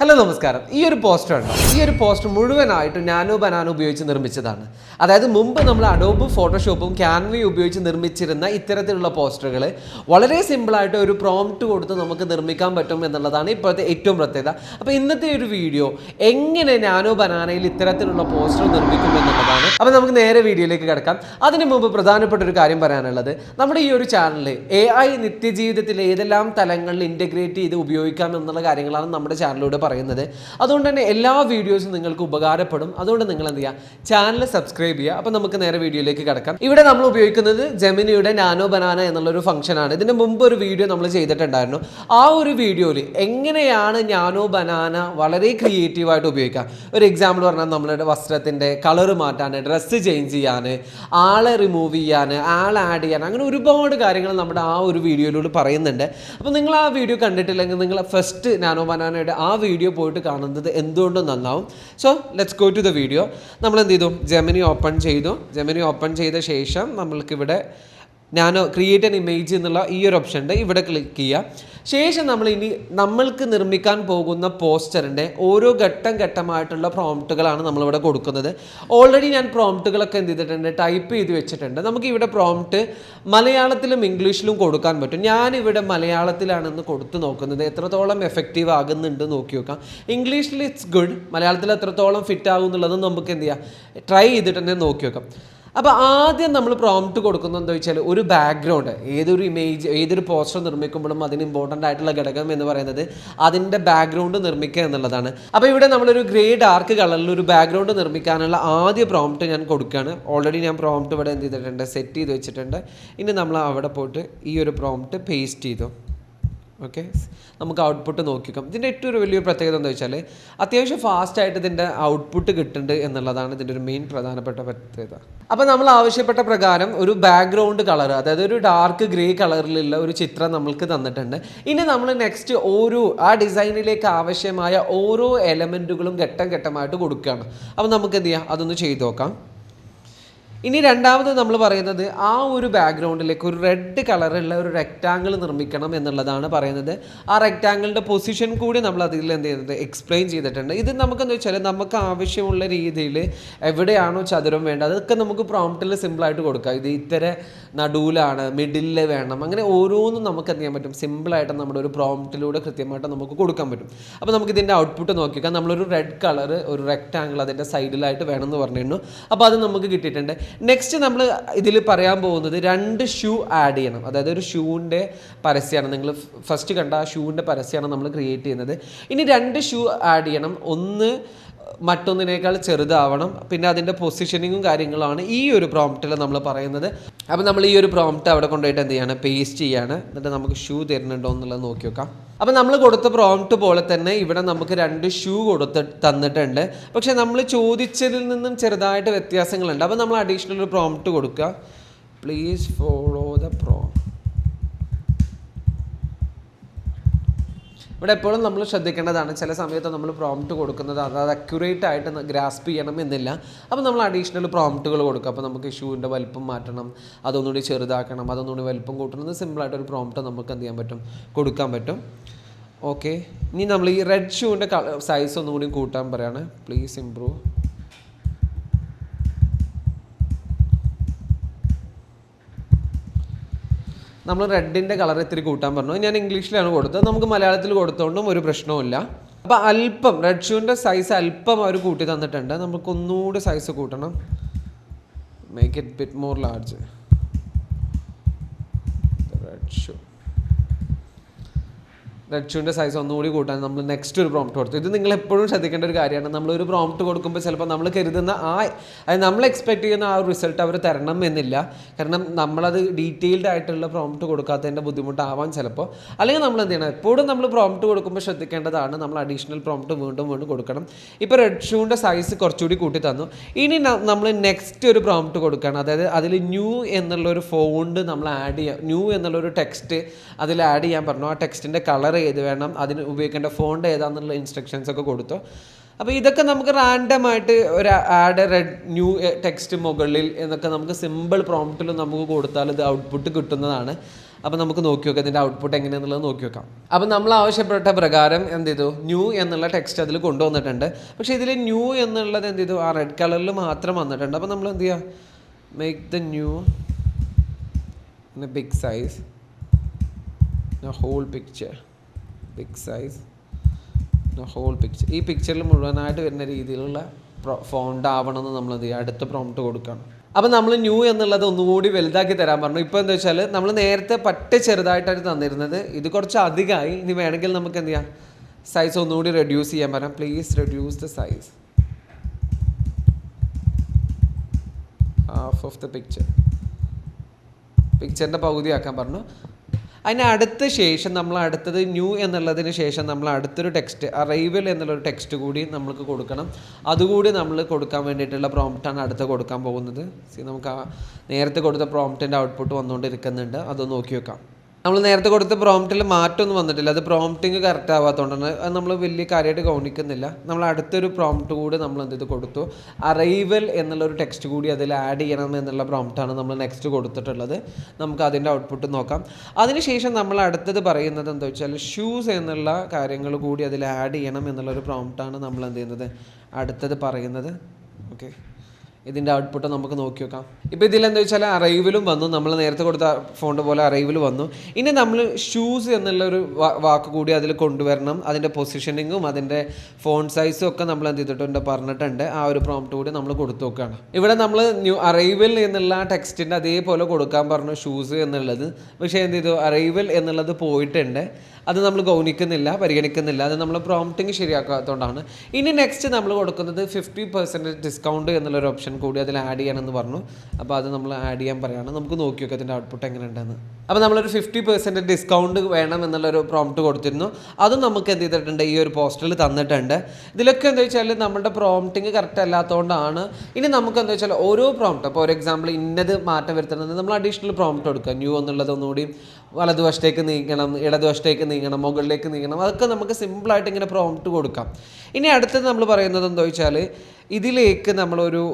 Hello നമസ്കാരം. ഈ ഒരു പോസ്റ്റർ ഉണ്ടോ ഈ ഒരു പോസ്റ്റർ മുഴുവനായിട്ട് നാനോ ബനാനോ ഉപയോഗിച്ച് നിർമ്മിച്ചതാണ്. അതായത് മുമ്പ് നമ്മൾ അഡോബ് ഫോട്ടോഷോപ്പും ക്യാൻവയും ഉപയോഗിച്ച് നിർമ്മിച്ചിരുന്ന ഇത്തരത്തിലുള്ള പോസ്റ്ററുകൾ വളരെ സിമ്പിളായിട്ട് ഒരു പ്രോംപ്റ്റ് കൊടുത്ത് നമുക്ക് നിർമ്മിക്കാൻ പറ്റും എന്നുള്ളതാണ് ഇപ്പോഴത്തെ ഏറ്റവും പ്രത്യേകത. അപ്പോൾ ഇന്നത്തെ ഒരു വീഡിയോ എങ്ങനെ നാനോ ബനാനയിൽ ഇത്തരത്തിലുള്ള പോസ്റ്റർ നിർമ്മിക്കും എന്നുള്ളതാണ്. അപ്പോൾ നമുക്ക് നേരെ വീഡിയോയിലേക്ക് കിടക്കാം. അതിന് മുമ്പ് പ്രധാനപ്പെട്ട ഒരു കാര്യം പറയാനുള്ളത് നമ്മുടെ ഈ ഒരു ചാനലിൽ എ ഐ നിത്യജീവിതത്തിൽ ഏതെല്ലാം തലങ്ങളിൽ ഇന്റഗ്രേറ്റ് ചെയ്ത് ഉപയോഗിക്കാം എന്നുള്ള കാര്യങ്ങളാണ് നമ്മുടെ ചാനലിലൂടെ പറയുന്നത്. അതുകൊണ്ട് തന്നെ എല്ലാ വീഡിയോസും നിങ്ങൾക്ക് ഉപകാരപ്പെടും. അതുകൊണ്ട് നിങ്ങൾ എന്ത് ചെയ്യുക ചാനൽ സബ്സ്ക്രൈബ് ചെയ്യുക അപ്പോൾ നമുക്ക് നേരെ വീഡിയോയിലേക്ക് കിടക്കാം. ഇവിടെ നമ്മൾ ഉപയോഗിക്കുന്നത് ജെമിനിയുടെ നാനോ ബനാന എന്നുള്ളൊരു ഫംഗ്ഷനാണ് ഇതിന് മുമ്പ് ഒരു വീഡിയോ നമ്മൾ ചെയ്തിട്ടുണ്ടായിരുന്നു. ആ ഒരു വീഡിയോയിൽ എങ്ങനെയാണ് നാനോ ബനാന വളരെ ക്രിയേറ്റീവായിട്ട് ഉപയോഗിക്കുക? ഒരു എക്സാമ്പിൾ പറഞ്ഞാൽ നമ്മളുടെ വസ്ത്രത്തിന്റെ കളർ മാറ്റാൻ ഡ്രസ്സ് ചേഞ്ച് ചെയ്യാൻ ആളെ റിമൂവ് ചെയ്യാൻ ആളെ ആഡ് ചെയ്യാൻ അങ്ങനെ ഒരുപാട് കാര്യങ്ങൾ നമ്മുടെ ആ ഒരു വീഡിയോയിലൂടെ പറയുന്നുണ്ട്. അപ്പോൾ നിങ്ങൾ ആ വീഡിയോ കണ്ടിട്ടില്ലെങ്കിൽ നിങ്ങൾ ഫസ്റ്റ് നാനോ ബനാനയുടെ ആ വീഡിയോ പോയിട്ട് കാണുന്നത് എന്തുകൊണ്ടും നന്നാവും. So let's go to the video നമ്മൾ എന്ത് ചെയ്തു ജെമിനി ഓപ്പൺ ചെയ്തു. ജെമിനി ഓപ്പൺ ചെയ്ത ശേഷം നമ്മൾക്കിവിടെ നാനോ ക്രിയേറ്റ് ആൻ ഇമേജ് എന്നുള്ള ഈ ഒരു ഓപ്ഷൻ ഉണ്ട്. ഇവിടെ ക്ലിക്ക് ചെയ്യുക ശേഷം നമ്മൾ ഇനി നമ്മൾക്ക് നിർമ്മിക്കാൻ പോകുന്ന പോസ്റ്ററിന്റെ ഓരോ ഘട്ടം ഘട്ടമായിട്ടുള്ള പ്രോംപ്റ്റുകളാണ് നമ്മളിവിടെ കൊടുക്കുന്നത്. ഓൾറെഡി ഞാൻ പ്രോംപ്റ്റുകളൊക്കെ എന്ത് ചെയ്തിട്ടുണ്ട്? ടൈപ്പ് ചെയ്ത് വെച്ചിട്ടുണ്ട്. നമുക്ക് ഇവിടെ പ്രോംപ്റ്റ് മലയാളത്തിലും ഇംഗ്ലീഷിലും കൊടുക്കാൻ പറ്റും. ഞാനിവിടെ മലയാളത്തിലാണെന്ന് കൊടുത്തു നോക്കുന്നത് എത്രത്തോളം എഫക്റ്റീവ് ആകുന്നുണ്ട് നോക്കി നോക്കാം. ഇംഗ്ലീഷിൽ ഇറ്റ്സ് ഗുഡ് മലയാളത്തിൽ എത്രത്തോളം ഫിറ്റ് ആകും എന്നുള്ളത് നമുക്ക് എന്ത് ചെയ്യാം? ട്രൈ ചെയ്തിട്ട് തന്നെ നോക്കി നോക്കാം. അപ്പോൾ ആദ്യം നമ്മൾ പ്രോംപ്റ്റ് കൊടുക്കുന്നത് എന്താ വെച്ചാൽ ഒരു ബാക്ക്ഗ്രൗണ്ട് ഏതൊരു ഇമേജ് ഏതൊരു പോസ്റ്റർ നിർമ്മിക്കുമ്പോഴും അതിന് ഇമ്പോർട്ടന്റ് ആയിട്ടുള്ള ഘടകം എന്ന് പറയുന്നത് അതിന്റെ ബാക്ക്ഗ്രൗണ്ട് നിർമ്മിക്കുക എന്നുള്ളതാണ്. അപ്പോൾ ഇവിടെ നമ്മളൊരു ഗ്രേ ഡാർക്ക് കളറിൽ ഒരു ബാക്ക്ഗ്രൗണ്ട് നിർമ്മിക്കാനുള്ള ആദ്യ പ്രോംപ്റ്റ് ഞാൻ കൊടുക്കുകയാണ്. ഓൾറെഡി ഞാൻ പ്രോംപ്റ്റ് ഇവിടെ എന്ത് ചെയ്തിട്ടുണ്ട്? സെറ്റ് ചെയ്ത് വെച്ചിട്ടുണ്ട്. ഇനി നമ്മൾ അവിടെ പോയിട്ട് ഈ ഒരു പ്രോംപ്റ്റ് പേസ്റ്റ് ചെയ്തു. ഓക്കെ നമുക്ക് ഔട്ട്പുട്ട് നോക്കിക്കാം ഇതിന്റെ ഏറ്റവും ഒരു വലിയൊരു പ്രത്യേകത എന്താ വെച്ചാൽ അത്യാവശ്യം ഫാസ്റ്റായിട്ട് ഇതിന്റെ ഔട്ട്പുട്ട് കിട്ടുന്നുണ്ട് എന്നുള്ളതാണ് ഇതിന്റെ ഒരു മെയിൻ പ്രധാനപ്പെട്ട പ്രത്യേകത. അപ്പോൾ നമ്മൾ ആവശ്യപ്പെട്ട പ്രകാരം ഒരു ബാക്ക്ഗ്രൗണ്ട് കളർ അതായത് ഒരു ഡാർക്ക് ഗ്രേ കളറിലുള്ള ഒരു ചിത്രം നമ്മൾക്ക് തന്നിട്ടുണ്ട്. ഇനി നമ്മൾ നെക്സ്റ്റ് ഓരോ ആ ഡിസൈനിലേക്ക് ആവശ്യമായ ഓരോ എലമെന്റുകളും ഘട്ടം ഘട്ടമായിട്ട് കൊടുക്കുകയാണ്. അപ്പോൾ നമുക്ക് എന്ത് ചെയ്യാം? അതൊന്ന് ചെയ്ത് നോക്കാം. ഇനി രണ്ടാമത് നമ്മൾ പറയുന്നത് ആ ഒരു ബാക്ക്ഗ്രൗണ്ടിലേക്ക് ഒരു റെഡ് കളറുള്ള ഒരു റെക്റ്റാങ്കിൾ നിർമ്മിക്കണം എന്നുള്ളതാണ് പറയുന്നത്. ആ റെക്റ്റാങ്കിളിന്റെ പൊസിഷൻ കൂടി നമ്മൾ അതിൽ എന്ത് ചെയ്യുന്നത് എക്സ്പ്ലെയിൻ ചെയ്തിട്ടുണ്ട്. ഇത് നമുക്കെന്ന് വെച്ചാൽ നമുക്ക് ആവശ്യമുള്ള രീതിയിൽ എവിടെയാണോ ചതുരം വേണ്ടത് അതൊക്കെ നമുക്ക് പ്രോംപ്റ്റിൽ സിമ്പിളായിട്ട് കൊടുക്കാം. ഇത് ഇത്തര നടുവിലാണ് മിഡിലിൽ വേണം. അങ്ങനെ ഓരോന്നും നമുക്ക് എന്ത് ചെയ്യാൻ പറ്റും? സിമ്പിളായിട്ട് നമ്മുടെ ഒരു പ്രോംപ്റ്റിലൂടെ കൃത്യമായിട്ട് നമുക്ക് കൊടുക്കാൻ പറ്റും. അപ്പോൾ നമുക്ക് ഇതിന്റെ ഔട്ട്പുട്ട് നോക്കിക്കാം നമ്മളൊരു റെഡ് കളർ ഒരു റെക്റ്റാങ്കിൾ അതിന്റെ സൈഡിലായിട്ട് വേണമെന്ന് പറഞ്ഞിരുന്നു. അപ്പോൾ അത് നമുക്ക് കിട്ടിയിട്ടുണ്ട്. നെക്സ്റ്റ് നമ്മൾ ഇതിൽ പറയാൻ പോകുന്നത് രണ്ട് ഷൂ ആഡ് ചെയ്യണം. അതായത് ഒരു ഷൂവിന്റെ പരസ്യമാണ് നിങ്ങൾ ഫസ്റ്റ് കണ്ട ആ ഷൂവിന്റെ പരസ്യമാണ് നമ്മൾ ക്രിയേറ്റ് ചെയ്യുന്നത്. ഇനി രണ്ട് ഷൂ ആഡ് ചെയ്യണം. ഒന്ന് മറ്റൊന്നിനേക്കാൾ ചെറുതാവണം. പിന്നെ അതിന്റെ പൊസിഷനിങ്ങും കാര്യങ്ങളാണ് ഈ ഒരു പ്രോംപ്റ്റിൽ നമ്മൾ പറയുന്നത്. അപ്പോൾ നമ്മൾ ഈ ഒരു പ്രോംപ്റ്റ് അവിടെ കൊണ്ടുപോയിട്ട് എന്ത് ചെയ്യാണ്? പേസ്റ്റ് ചെയ്യാണ്. എന്നിട്ട് നമുക്ക് ഷൂ തരുന്നുണ്ടോ എന്നുള്ളത് നോക്കി നോക്കാം അപ്പോൾ നമ്മൾ കൊടുത്ത പ്രോംപ്റ്റ് പോലെ തന്നെ ഇവിടെ നമുക്ക് രണ്ട് ഷൂ കൊടുത്ത് തന്നിട്ടുണ്ട്. പക്ഷേ നമ്മൾ ചോദിച്ചതിൽ നിന്നും ചെറുതായിട്ട് വ്യത്യാസങ്ങളുണ്ട്. അപ്പോൾ നമ്മൾ അഡീഷണൽ ഒരു പ്രോംപ്റ്റ് കൊടുക്കുക. പ്ലീസ് ഫോളോ ദ പ്രോ ഇവിടെ എപ്പോഴും നമ്മൾ ശ്രദ്ധിക്കേണ്ടതാണ് ചില സമയത്ത് നമ്മൾ പ്രോംപ്റ്റ് കൊടുക്കുന്നത് അതായത് അത് അക്യുറേറ്റ് ആയിട്ട് ഗ്രാസ്പ് ചെയ്യണം എന്നില്ല. അപ്പോൾ നമ്മൾ അഡീഷണൽ പ്രോംപ്റ്റുകൾ കൊടുക്കുക അപ്പോൾ നമുക്ക് ഷൂവിന്റെ വലിപ്പം മാറ്റണം അതൊന്നുകൂടി ചെറുതാക്കണം അതൊന്നുകൂടി വലിപ്പം കൂട്ടണം സിമ്പിളായിട്ട് ഒരു പ്രോംപ്റ്റ് നമുക്ക് എന്ത് ചെയ്യാൻ പറ്റും? കൊടുക്കാൻ പറ്റും. ഓക്കെ ഇനി നമ്മൾ ഈ റെഡ് ഷൂവിന്റെ സൈസ് ഒന്നുകൂടി കൂട്ടാൻ പറയുകയാണ് പ്ലീസ് ഇംപ്രൂവ് നമ്മൾ റെഡിന്റെ കളർ ഇത്തിരി കൂട്ടാൻ പറഞ്ഞു. ഞാൻ ഇംഗ്ലീഷിലാണ് കൊടുത്തത്. നമുക്ക് മലയാളത്തിൽ കൊടുത്തോണ്ടും ഒരു പ്രശ്നവുമില്ല. അപ്പോൾ അല്പം റെഡ് ഷൂവിന്റെ സൈസ് അല്പം അവർ കൂട്ടി തന്നിട്ടുണ്ട്. നമുക്ക് ഒന്നുകൂടി സൈസ് കൂട്ടണം. Make it bit more large red shoe red size ഒന്നുകൂടി കൂട്ടാൻ നമ്മൾ നെക്സ്റ്റ് ഒരു പ്രോംപ്റ്റ് കൊടുത്തു. ഇത് നിങ്ങൾ എപ്പോഴും ശ്രദ്ധിക്കേണ്ട ഒരു കാര്യമാണ്. നമ്മൾ ഒരു പ്രോംപ്റ്റ് കൊടുക്കുമ്പോൾ ചിലപ്പോൾ നമ്മൾ കരുതുന്ന ആ അതായത് നമ്മൾ എക്സ്പെക്ട് ചെയ്യുന്ന ആ ഒരു റിസൾട്ട് അവർ തരണം എന്നില്ല. കാരണം നമ്മളത് ഡീറ്റെയിൽഡ് ആയിട്ടുള്ള പ്രോംപ്റ്റ് കൊടുക്കാത്തതിന്റെ ബുദ്ധിമുട്ടാവാൻ ചിലപ്പോൾ. അല്ലെങ്കിൽ നമ്മൾ എന്ത് ചെയ്യണം? എപ്പോഴും നമ്മൾ പ്രോംപ്റ്റ് കൊടുക്കുമ്പോൾ ശ്രദ്ധിക്കേണ്ടതാണ്. നമ്മൾ അഡീഷണൽ പ്രോംപ്റ്റ് വീണ്ടും വീണ്ടും കൊടുക്കണം. ഇപ്പോൾ റെഡ് ഷൂവിന്റെ സൈസ് കുറച്ചുകൂടി കൂട്ടി തന്നു. ഇനി നമ്മൾ നെക്സ്റ്റ് ഒരു പ്രോംപ്റ്റ് കൊടുക്കണം അതായത് അതിൽ ന്യൂ എന്നുള്ളൊരു ഫോണ്ട് നമ്മൾ ആഡ് ചെയ്യാം. ന്യൂ എന്നുള്ളൊരു ടെക്സ്റ്റ് അതിൽ ആഡ് ചെയ്യാൻ പറഞ്ഞു. ആ ടെക്സ്റ്റിന്റെ കളർ ഏത് വേണം? അതിന് ഉപയോഗിക്കേണ്ട ഫോണ്ട് ഏതാണെന്നുള്ള ഇൻസ്ട്രക്ഷൻസ് ഒക്കെ കൊടുത്തു. അപ്പോൾ ഇതൊക്കെ നമുക്ക് റാൻഡം ആയിട്ട് ഒരു ആഡ് റെഡ് ന്യൂ ടെക്സ്റ്റ് മുകളിൽ എന്നൊക്കെ നമുക്ക് സിമ്പിൾ പ്രോംപ്റ്റിൽ നമുക്ക് കൊടുത്താൽ ഇത് ഔട്ട്പുട്ട് കിട്ടുന്നതാണ്. അപ്പോൾ നമുക്ക് നോക്കി നോക്കാം ഇതിന്റെ ഔട്ട്പുട്ട് എങ്ങനെയാണെന്നുള്ളത് നോക്കി നോക്കാം അപ്പോൾ നമ്മൾ ആവശ്യപ്പെട്ട പ്രകാരം എന്ത് ചെയ്തു? ന്യൂ എന്നുള്ള ടെക്സ്റ്റ് അതിൽ കൊണ്ടുവന്നിട്ടുണ്ട്. പക്ഷേ ഇതിൽ ന്യൂ എന്നുള്ളത് എന്ത് ചെയ്തു? ആ റെഡ് കളറിൽ മാത്രം വന്നിട്ടുണ്ട്. അപ്പോൾ നമ്മൾ എന്ത് ചെയ്യുക make the new big size whole picture picture size size picture ഈ പിക്ചറിൽ മുഴുവനായിട്ട് വരുന്ന രീതിയിലുള്ള ഫോണ്ട് ആവണമെന്ന് നമ്മൾ എന്ത് ചെയ്യുക അടുത്ത പ്രോംപ്റ്റ് കൊടുക്കണം. അപ്പം നമ്മൾ ന്യൂ എന്നുള്ളത് ഒന്നുകൂടി വലുതാക്കി തരാൻ പറഞ്ഞു. ഇപ്പോൾ എന്താ വെച്ചാൽ നമ്മൾ നേരത്തെ പറ്റ ചെറുതായിട്ടാണ് തന്നിരുന്നത്. ഇത് കുറച്ച് അധികമായി. ഇനി വേണമെങ്കിൽ നമുക്ക് എന്ത് ചെയ്യാം? സൈസ് ഒന്നുകൂടി റെഡ്യൂസ് ചെയ്യാൻ പറയാം. Please reduce the size half of the picture പിക്ചറിന്റെ പകുതിയാക്കാൻ പറഞ്ഞു. അതിന് അടുത്ത ശേഷം നമ്മൾ അടുത്തത് ന്യൂ എന്നുള്ളതിന് ശേഷം നമ്മൾ അടുത്തൊരു ടെക്സ്റ്റ് അറൈവൽ എന്നുള്ളൊരു ടെക്സ്റ്റ് കൂടി നമ്മൾക്ക് കൊടുക്കണം. അതുകൂടി നമ്മൾ കൊടുക്കാൻ വേണ്ടിയിട്ടുള്ള പ്രോംപ്റ്റാണ് അടുത്ത് കൊടുക്കാൻ പോകുന്നത്. നമുക്ക് നേരത്തെ കൊടുത്ത പ്രോംപ്റ്റിന്റെ ഔട്ട്പുട്ട് വന്നുകൊണ്ടിരിക്കുന്നുണ്ട്. അത് നോക്കി വെക്കാം. നമ്മൾ നേരത്തെ കൊടുത്ത പ്രോംപ്റ്റിൽ മാറ്റമൊന്നും വന്നിട്ടില്ല. അത് പ്രോംപ്റ്റിങ് കറക്റ്റ് ആവാത്തതുകൊണ്ടാണ് അത് നമ്മൾ വലിയ കാര്യമായിട്ട് ഗൗണിക്കുന്നില്ല നമ്മൾ അടുത്തൊരു പ്രോംപ്റ്റ് കൂടി നമ്മൾ എന്ത് ചെയ്ത്? കൊടുത്തു. അറൈവൽ എന്നുള്ളൊരു ടെക്സ്റ്റ് കൂടി അതിൽ ആഡ് ചെയ്യണം എന്നുള്ള പ്രോംപ്റ്റാണ് നമ്മൾ നെക്സ്റ്റ് കൊടുത്തിട്ടുള്ളത്. നമുക്ക് അതിന്റെ ഔട്ട്പുട്ട് നോക്കാം. അതിനുശേഷം നമ്മൾ അടുത്തത് പറയുന്നത് എന്താ വെച്ചാൽ ഷൂസ് എന്നുള്ള കാര്യങ്ങൾ കൂടി അതിൽ ആഡ് ചെയ്യണം എന്നുള്ളൊരു പ്രോംപ്റ്റാണ് നമ്മൾ എന്ത് ചെയ്യുന്നത്? അടുത്തത് പറയുന്നത്. ഓക്കെ ഇതിന്റെ ഔട്ട്പുട്ട് നമുക്ക് നോക്കി നോക്കാം ഇപ്പോൾ ഇതിലെന്താ വെച്ചാൽ അറൈവിലും വന്നു. നമ്മൾ നേരത്തെ കൊടുത്ത ഫോണ്ട് പോലെ അറൈവിൽ വന്നു. ഇനി നമ്മൾ ഷൂസ് എന്നുള്ളൊരു വാക്ക് കൂടി അതിൽ കൊണ്ടുവരണം. അതിന്റെ പൊസിഷനിങ്ങും അതിന്റെ ഫോൺ സൈസും ഒക്കെ നമ്മൾ എന്ത് ചെയ്തിട്ടുണ്ട് പറഞ്ഞിട്ടുണ്ട്. ആ ഒരു പ്രോംപ്റ്റ് കൂടി നമ്മൾ കൊടുത്തു നോക്കുകയാണ്. ഇവിടെ നമ്മൾ ന്യൂ അറൈവൽ എന്നുള്ള ടെക്സ്റ്റിന്റെ അതേപോലെ കൊടുക്കാൻ പറഞ്ഞു ഷൂസ് എന്നുള്ളത്. പക്ഷേ എന്ത് ചെയ്തു? അറൈവൽ എന്നുള്ളത് പോയിട്ടുണ്ട്. അത് നമ്മൾ ഗൗനിക്കുന്നില്ല പരിഗണിക്കുന്നില്ല. അത് നമ്മൾ പ്രോംപ്റ്റിങ് ശരിയാക്കാത്തതുകൊണ്ടാണ്. ഇനി നെക്സ്റ്റ് നമ്മൾ കൊടുക്കുന്നത് ഫിഫ്റ്റി പെർസെന്റേജ് ഡിസ്കൗണ്ട് എന്നുള്ളൊരു ഓപ്ഷൻ കൂടി അതിൽ ആഡ് ചെയ്യണമെന്ന് പറഞ്ഞു. അപ്പോൾ അത് നമ്മൾ ആഡ് ചെയ്യാൻ പറയുകയാണ്. നമുക്ക് നോക്കി നോക്കാം അതിന്റെ ഔട്ട്പുട്ട് എങ്ങനെ ഉണ്ടെന്ന് അപ്പോൾ നമ്മളൊരു ഫിഫ്റ്റി പെർസെന്റ് ഡിസ്കൗണ്ട് വേണം എന്നുള്ളൊരു പ്രോംപ്റ്റ് കൊടുത്തിരുന്നു. അതും നമുക്ക് എന്ത് ചെയ്തിട്ടുണ്ട്? ഈ ഒരു പോസ്റ്ററിൽ തന്നിട്ടുണ്ട്. ഇതിലൊക്കെ എന്താ വെച്ചാൽ നമ്മുടെ പ്രോംപ്റ്റിങ് കറക്റ്റ് അല്ലാത്തതുകൊണ്ടാണ് ഇനി നമുക്ക് എന്താ വെച്ചാൽ ഓരോ പ്രോംപ്റ്റ് അപ്പോൾ ഒരു എക്സാമ്പിൾ ഇന്നത് മാറ്റം വരുത്തണമെന്ന് നമ്മൾ അഡീഷണൽ പ്രോംപ്റ്റ് കൊടുക്കുക. ന്യൂ എന്നുള്ളത് ഒന്നുകൂടി വലതുവശത്തേക്ക് നീങ്ങണം ഇടതുവശത്തേക്ക് നീങ്ങണം മുകളിലേക്ക് നീങ്ങണം. അതൊക്കെ നമുക്ക് സിമ്പിളായിട്ട് ഇങ്ങനെ പ്രോംപ്റ്റ് കൊടുക്കാം. ഇനി അടുത്തത് നമ്മൾ പറയുന്നത് എന്താ വെച്ചാൽ ഇതിലേക്ക് നമ്മളൊരു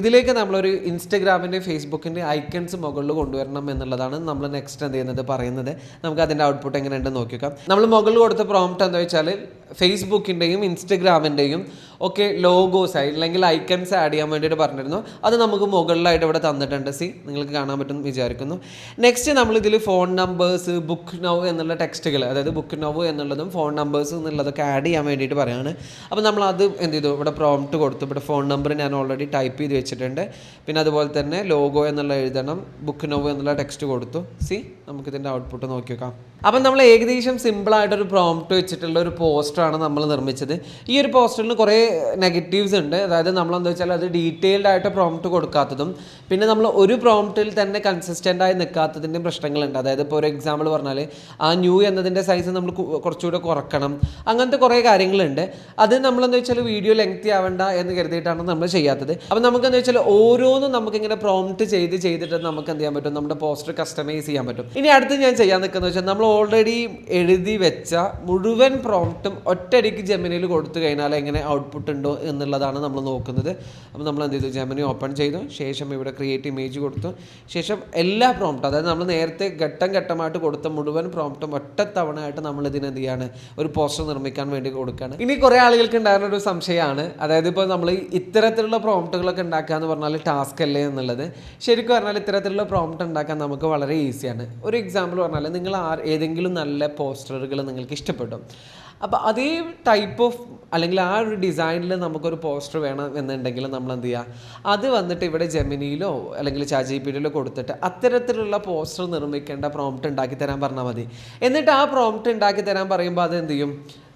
ഇതിലേക്ക് നമ്മളൊരു ഇൻസ്റ്റഗ്രാമിന്റെ ഫേസ്ബുക്കിന്റെ ഐക്കൺസ് മുകളിൽ കൊണ്ടുവരണം എന്നുള്ളതാണ് നമ്മൾ നെക്സ്റ്റ് എന്ത് ചെയ്യുന്നത് പറയുന്നത്. നമുക്ക് അതിന്റെ ഔട്ട്പുട്ട് എങ്ങനെയുണ്ടെന്ന് നോക്കിക്കാം നമ്മൾ മുകളിൽ കൊടുത്ത പ്രോംപ്റ്റ് എന്താ വെച്ചാൽ ഫേസ്ബുക്കിന്റെയും ഇൻസ്റ്റഗ്രാമിന്റെയും ഒക്കെ ലോഗോസ് ആയി അല്ലെങ്കിൽ ഐക്കൺസ് ആഡ് ചെയ്യാൻ വേണ്ടിയിട്ട് പറഞ്ഞിരുന്നു. അത് നമുക്ക് മുകളിലായിട്ട് ഇവിടെ തന്നിട്ടുണ്ട്. സി നിങ്ങൾക്ക് കാണാൻ പറ്റും വിചാരിക്കുന്നു. നെക്സ്റ്റ് നമ്മൾ ഇതിൽ ഫോൺ നമ്പേഴ്സ് ബുക്ക് നൗ എന്നുള്ള ടെക്സ്റ്റുകൾ അതായത് ബുക്ക് നൗ എന്നുള്ളതും ഫോൺ നമ്പേഴ്സ് എന്നുള്ളതൊക്കെ ആഡ് ചെയ്യാൻ വേണ്ടിയിട്ട് പറയുകയാണ് അപ്പോൾ നമ്മൾ അത് എന്ത് ചെയ്തു? ഇവിടെ പ്രോംപ്റ്റ് കൊടുത്തു. ഇവിടെ ഫോൺ നമ്പർ ഞാൻ ഓൾറെഡി ടൈപ്പ് ചെയ്ത് വെച്ചിട്ടുണ്ട്. പിന്നെ അതുപോലെ തന്നെ ലോഗോ എന്നുള്ള എഴുതണം ബുക്ക് നോവ് എന്നുള്ള ടെക്സ്റ്റ് കൊടുത്തു. സി നമുക്കിതിന്റെ ഔട്ട്പുട്ട് നോക്കി നോക്കാം അപ്പം നമ്മൾ ഏകദേശം സിമ്പിളായിട്ടൊരു പ്രോംപ്റ്റ് വെച്ചിട്ടുള്ള ഒരു പോസ്റ്ററാണ് നമ്മൾ നിർമ്മിച്ചത്. ഈ ഒരു പോസ്റ്ററിന് കുറേ നെഗറ്റീവ്സ് ഉണ്ട്. അതായത് നമ്മൾ എന്താ വെച്ചാൽ അത് ഡീറ്റെയിൽഡ് ആയിട്ട് പ്രോംപ്റ്റ് കൊടുക്കാത്തതും പിന്നെ നമ്മൾ ഒരു പ്രോംപ്റ്റിൽ തന്നെ കൺസിസ്റ്റന്റ് ആയി നിൽക്കാത്തതിന്റെ പ്രശ്നങ്ങളുണ്ട്. അതായത് ഇപ്പോൾ ഒരു എക്സാമ്പിൾ പറഞ്ഞാൽ ആ ന്യൂ എന്നതിന്റെ സൈസ് നമ്മൾ കുറച്ചുകൂടെ കുറക്കണം. അങ്ങനത്തെ കുറേ കാര്യങ്ങളുണ്ട്. അത് നമ്മളെന്താ വെച്ചാൽ വീഡിയോ ലെങ്തി ആവേണ്ട എന്ന് കരുതിയിട്ടാണ് നമ്മൾ ചെയ്യാത്തത്. അപ്പം നമുക്ക് എന്താ വെച്ചാൽ ഓരോന്നും നമുക്കിങ്ങനെ പ്രോംപ്റ്റ് ചെയ്ത് ചെയ്തിട്ട് നമുക്ക് എന്ത് ചെയ്യാൻ പറ്റും? നമ്മുടെ പോസ്റ്റർ കസ്റ്റമൈസ് ചെയ്യാൻ പറ്റും. ഇനി അടുത്ത് ഞാൻ ചെയ്യാൻ നിൽക്കുന്ന വെച്ചാൽ നമ്മൾ ഓൾറെഡി എഴുതി വെച്ച മുഴുവൻ പ്രോംപ്റ്റും ഒറ്റയടിക്ക് ജെമിനിയിൽ കൊടുത്തു കഴിഞ്ഞാൽ എങ്ങനെ ഔട്ട്പുട്ട് ഉണ്ടോ എന്നുള്ളതാണ് നമ്മൾ നോക്കുന്നത്. അപ്പോൾ നമ്മൾ എന്ത് ചെയ്തു? ജെമിനി ഓപ്പൺ ചെയ്തു. ശേഷം ഇവിടെ ക്രിയേറ്റ് ഇമേജ് കൊടുത്തു. ശേഷം എല്ലാ പ്രോംപ്റ്റും അതായത് നമ്മൾ നേരത്തെ ഘട്ടം ഘട്ടമായിട്ട് കൊടുത്ത മുഴുവൻ പ്രോംപ്റ്റും ഒറ്റ തവണ ആയിട്ട് നമ്മൾ ഇതിന് എന്ത് ചെയ്യാണ്? ഒരു പോസ്റ്റർ നിർമ്മിക്കാൻ വേണ്ടി കൊടുക്കുകയാണ്. ഇനി കുറേ ആളുകൾക്ക് ഉണ്ടായിരുന്ന ഒരു സംശയമാണ്. അതായത് ഇപ്പോൾ നമ്മൾ ഇത്തരത്തിലുള്ള പ്രോംപ്റ്റുകളൊക്കെ ഉണ്ടാക്കുക എന്ന് പറഞ്ഞാൽ ടാസ്ക് അല്ലേ എന്നുള്ളത്. ശരിക്കും പറഞ്ഞാൽ ഇത്തരത്തിലുള്ള പ്രോംപ്റ്റ് ഉണ്ടാക്കാൻ നമുക്ക് വളരെ ഈസിയാണ് ഒരു എക്സാമ്പിൾ പറഞ്ഞാൽ നിങ്ങൾ ആ ഏതെങ്കിലും നല്ല പോസ്റ്ററുകൾ നിങ്ങൾക്ക് ഇഷ്ടപ്പെടും. അപ്പോൾ അതേ ടൈപ്പ് ഓഫ് അല്ലെങ്കിൽ ആ ഒരു ഡിസൈനിൽ നമുക്കൊരു പോസ്റ്റർ വേണം എന്നുണ്ടെങ്കിൽ നമ്മൾ എന്ത് ചെയ്യുക അത് വന്നിട്ട് ഇവിടെ ജെമിനിയിലോ അല്ലെങ്കിൽ ചാജി പിയിലോ കൊടുത്തിട്ട് അത്തരത്തിലുള്ള പോസ്റ്റർ നിർമ്മിക്കേണ്ട പ്രോംപ്റ്റ് ഉണ്ടാക്കി തരാൻ പറഞ്ഞാൽ മതി. എന്നിട്ട് ആ പ്രോംപ്റ്റ് ഉണ്ടാക്കി തരാൻ പറയുമ്പോൾ അത് എന്ത് ചെയ്യും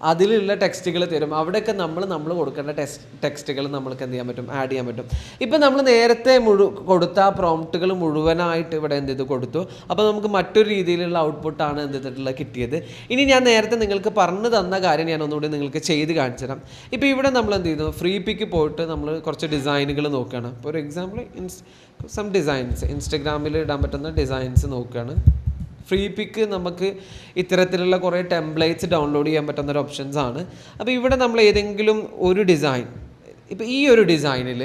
അതിലുള്ള ടെക്സ്റ്റുകൾ തരും. അവിടെയൊക്കെ നമ്മൾ നമ്മൾ കൊടുക്കേണ്ട ടെക്സ്റ്റ് ടെക്സ്റ്റുകൾ നമ്മൾക്ക് എന്ത് ചെയ്യാൻ പറ്റും? ആഡ് ചെയ്യാൻ പറ്റും. ഇപ്പം നമ്മൾ നേരത്തെ മുഴു കൊടുത്ത പ്രോംപ്റ്റുകൾ മുഴുവനായിട്ട് ഇവിടെ എന്ത് ചെയ്ത്? കൊടുത്തു. അപ്പോൾ നമുക്ക് മറ്റൊരു രീതിയിലുള്ള ഔട്ട്പുട്ടാണ് എന്ത് ചെയ്തിട്ടുള്ളത്? കിട്ടിയത്. ഇനി ഞാൻ നേരത്തെ നിങ്ങൾക്ക് പറഞ്ഞു തന്ന കാര്യം ഞാൻ ഒന്നുകൂടി നിങ്ങൾക്ക് ചെയ്ത് കാണിച്ചു തരാം. ഇപ്പോൾ ഇവിടെ നമ്മൾ എന്ത് ചെയ്തു? ഫ്രീ പിക്ക് പോയിട്ട് നമ്മൾ കുറച്ച് ഡിസൈനുകൾ നോക്കുകയാണ്. ഇപ്പോൾ ഒരു എക്സാമ്പിൾ ഇൻസ് സം ഡിസൈൻസ് ഇൻസ്റ്റഗ്രാമിൽ ഇടാൻ പറ്റുന്ന ഡിസൈൻസ് നോക്കുകയാണ്. ഫ്രീ പിക്ക് നമുക്ക് ഇത്തരത്തിലുള്ള കുറേ ടെംപ്ലേറ്റ്സ് ഡൗൺലോഡ് ചെയ്യാൻ പറ്റുന്ന ഒരു ഓപ്ഷൻസ് ആണ്. അപ്പോൾ ഇവിടെ നമ്മൾ ഏതെങ്കിലും ഒരു ഡിസൈൻ ഇപ്പോൾ ഈ ഒരു ഡിസൈനിൽ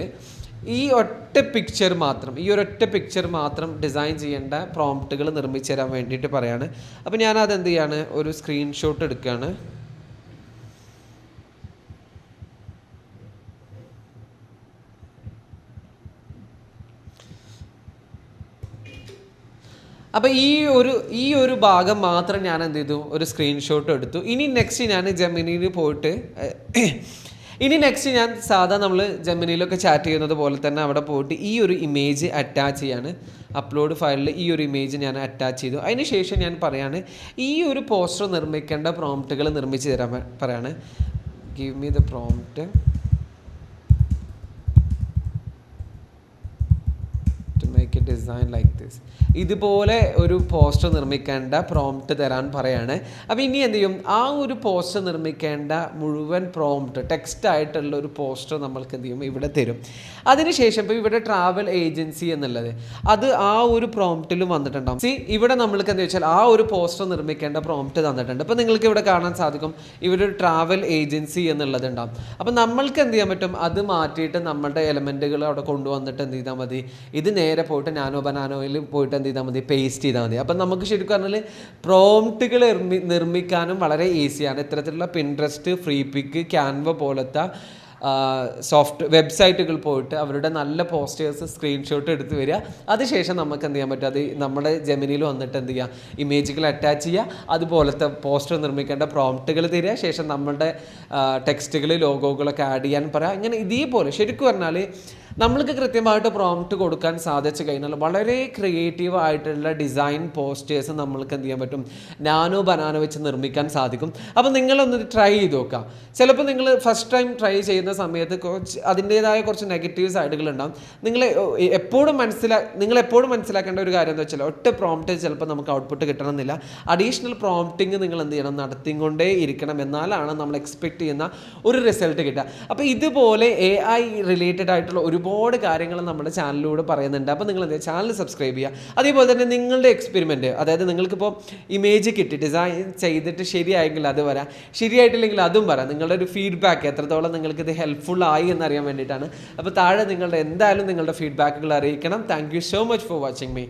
ഈ ഒറ്റ പിക്ചർ മാത്രം ഈ ഒരൊറ്റ പിക്ചർ മാത്രം ഡിസൈൻ ചെയ്യേണ്ട പ്രോംപ്റ്റുകൾ നിർമ്മിച്ചു തരാൻ വേണ്ടിയിട്ട് പറയാണ്. അപ്പോൾ ഞാൻ അത് എന്ത് ചെയ്യാണ്? ഒരു സ്ക്രീൻഷോട്ട് എടുക്കുകയാണ്. അപ്പോൾ ഈ ഒരു ഈ ഒരു ഭാഗം മാത്രം ഞാൻ എന്ത് ചെയ്തു? ഒരു സ്ക്രീൻഷോട്ട് എടുത്തു. ഇനി നെക്സ്റ്റ് ഞാൻ ജെമിനിയിൽ പോയിട്ട് ഇനി നെക്സ്റ്റ് ഞാൻ സാധാ നമ്മൾ ജെമിനിയിലൊക്കെ ചാറ്റ് ചെയ്യുന്നത് പോലെ തന്നെ അവിടെ പോയിട്ട് ഈ ഒരു ഇമേജ് അറ്റാച്ച് ചെയ്യാണ്. അപ്ലോഡ് ഫയലിൽ ഈ ഒരു ഇമേജ് ഞാൻ അറ്റാച്ച് ചെയ്തു. അതിന് ശേഷം ഞാൻ പറയാണ് ഈ ഒരു പോസ്റ്റർ നിർമ്മിക്കേണ്ട പ്രോംപ്റ്റുകൾ നിർമ്മിച്ച് തരാൻ പറയാണ്. Give me the prompt a design like this ഇതുപോലെ ഒരു പോസ്റ്റർ നിർമ്മിക്കേണ്ട പ്രോംപ്റ്റ് തരാൻ പറയാണ്. അപ്പോൾ ഇനി എന്ത് ചെയ്യും? ആ ഒരു പോസ്റ്റർ നിർമ്മിക്കേണ്ട മുഴുവൻ പ്രോംപ്റ്റ് ടെക്സ്റ്റ് ആയിട്ടുള്ള ഒരു പോസ്റ്റർ നമ്മൾക്ക് എന്ത് ചെയ്യും? ഇവിടെ തരും. അതിനുശേഷം ഇപ്പോൾ ഇവിടെ ട്രാവൽ ഏജൻസി എന്നുള്ളത് അത് ആ ഒരു പ്രോംപ്റ്റിലും വന്നിട്ടുണ്ടാവും. സി ഇവിടെ നമ്മൾക്ക് എന്താ വെച്ചാൽ ആ ഒരു പോസ്റ്റർ നിർമ്മിക്കേണ്ട പ്രോംപ്റ്റ് തന്നിട്ടുണ്ട്. അപ്പോൾ നിങ്ങൾക്ക് ഇവിടെ കാണാൻ സാധിക്കും ഇവിടെ ഒരു ട്രാവൽ ഏജൻസി എന്നുള്ളത് ഉണ്ടാവും. അപ്പോൾ നമ്മൾക്ക് എന്ത് ചെയ്യാൻ പറ്റും? അത് മാറ്റിയിട്ട് നമ്മളുടെ എലമെന്റുകൾ അവിടെ കൊണ്ടുവന്നിട്ട് എന്ത് ചെയ്താൽ മതി. ഇത് നേരെ പോയിട്ട് നാനോ ബനാനോയിൽ പോയിട്ട് എന്ത് ചെയ്താൽ മതി? പേസ്റ്റ് ചെയ്താൽ മതി. അപ്പം നമുക്ക് ശരിക്കും പറഞ്ഞാൽ പ്രോംപ്റ്റുകൾ നിർമ്മിക്കാനും വളരെ ഈസിയാണ് ഇത്തരത്തിലുള്ള പിൻട്രസ്റ്റ് ഫ്രീ പിക്ക് ക്യാൻവ പോലത്തെ സോഫ്റ്റ് വെബ്സൈറ്റുകൾ പോയിട്ട് അവരുടെ നല്ല പോസ്റ്റേഴ്സ് സ്ക്രീൻഷോട്ട് എടുത്ത് വരിക. അതിനുശേഷം നമുക്ക് എന്ത് ചെയ്യാൻ പറ്റും? അത് നമ്മുടെ ജെമിനിയിൽ വന്നിട്ട് എന്ത് ചെയ്യുക ഇമേജുകൾ അറ്റാച്ച് ചെയ്യുക. അതുപോലത്തെ പോസ്റ്റർ നിർമ്മിക്കേണ്ട പ്രോംപ്റ്റുകൾ തരിക. ശേഷം നമ്മുടെ ടെക്സ്റ്റുകൾ ലോഗോകളൊക്കെ ആഡ് ചെയ്യാൻ പറയുക ഇങ്ങനെ ഇതേപോലെ ശരിക്കും പറഞ്ഞാൽ നമ്മൾക്ക് കൃത്യമായിട്ട് പ്രോംപ്റ്റ് കൊടുക്കാൻ സാധിച്ചു കഴിഞ്ഞാൽ വളരെ ക്രിയേറ്റീവ് ആയിട്ടുള്ള ഡിസൈൻ പോസ്റ്റേഴ്സ് നമ്മൾക്ക് എന്ത് ചെയ്യാൻ പറ്റും? നാനോ ബനാനോ വെച്ച് നിർമ്മിക്കാൻ സാധിക്കും. അപ്പോൾ നിങ്ങളൊന്ന് ട്രൈ ചെയ്ത് നോക്കുക. ചിലപ്പോൾ നിങ്ങൾ ഫസ്റ്റ് ടൈം ട്രൈ ചെയ്യുന്ന സമയത്ത് കുറച്ച് അതിന്റേതായ കുറച്ച് നെഗറ്റീവ് സൈഡുകൾ ഉണ്ടാകും നിങ്ങൾ എപ്പോഴും മനസ്സിലാ നിങ്ങൾ എപ്പോഴും മനസ്സിലാക്കേണ്ട ഒരു കാര്യം എന്താ വെച്ചാൽ ഒറ്റ പ്രോംപ്റ്റ് ചിലപ്പോൾ നമുക്ക് ഔട്ട്പുട്ട് കിട്ടണമെന്നില്ല. അഡീഷണൽ പ്രോംപ്റ്റിംഗ് നിങ്ങൾ എന്ത് ചെയ്യണം? നടത്തിക്കൊണ്ടേ ഇരിക്കണം. എന്നാലാണ് നമ്മൾ എക്സ്പെക്ട് ചെയ്യുന്ന ഒരു റിസൾട്ട് കിട്ടുക. അപ്പോൾ ഇതുപോലെ എ ഐ റിലേറ്റഡ് ആയിട്ടുള്ള ഒരുപാട് കാര്യങ്ങൾ നമ്മുടെ ചാനലിലൂടെ പറയുന്നുണ്ട്. അപ്പോൾ നിങ്ങൾ എന്താ ചാനൽ സബ്സ്ക്രൈബ് ചെയ്യുക. അതേപോലെ തന്നെ നിങ്ങളുടെ എക്സ്പെരിമെന്റ് അതായത് നിങ്ങൾക്കിപ്പോൾ ഇമേജ് കിട്ടി ഡിസൈൻ ചെയ്തിട്ട് ശരിയായെങ്കിൽ അത് വരാം. ശരിയായിട്ടില്ലെങ്കിൽ അതും വരാം. നിങ്ങളുടെ ഒരു ഫീഡ്ബാക്ക് എത്രത്തോളം നിങ്ങൾക്ക് ഇത് ഹെൽപ്ഫുൾ ആയി എന്നറിയാൻ വേണ്ടിയിട്ടാണ്. അപ്പോൾ താഴെ നിങ്ങളുടെ എന്തായാലും നിങ്ങളുടെ ഫീഡ്ബാക്കുകൾ അറിയിക്കണം. Thank you so much for watching me